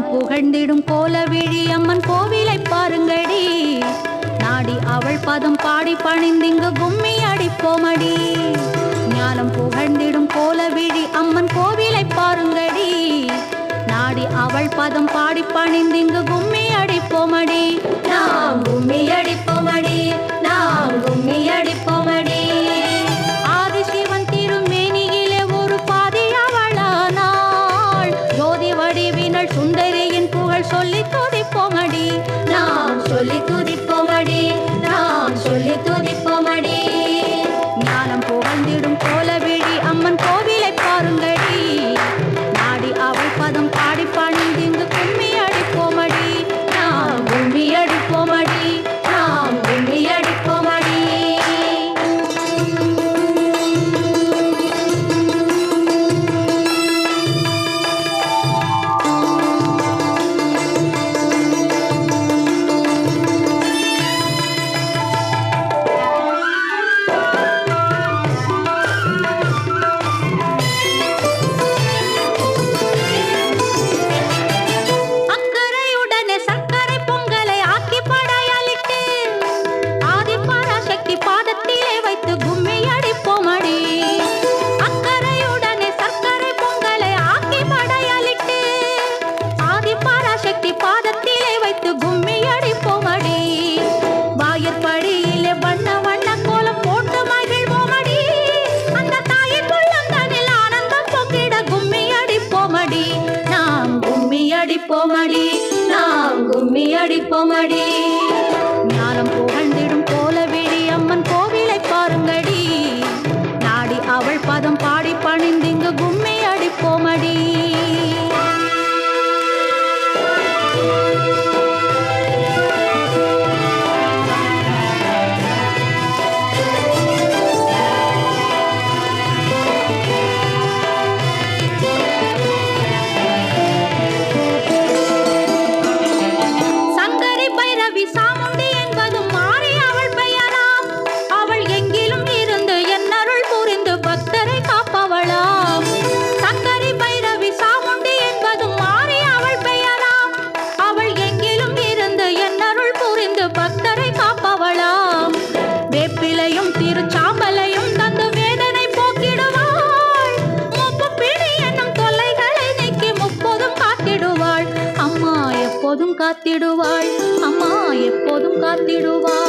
நாடும் புகழ்ந்திடும் கோல விழி அம்மன் கோவிலை பாருங்கடி. நாடி அவள் பதம் பாடி பணிந்திங்கு கும்மி அடிப்போமடி. ஞானம் புகழ்ந்திடும் கோல விழி அம்மன் கோவிலை பாருங்கடி. நாடி அவள் பதம் பாடி பணிந்திங்கு அடிப்போமடி நாம் கும்மி அடிப்போமடி காத்திடுவாள் அம்மா எப்போதும் காத்திடுவாள்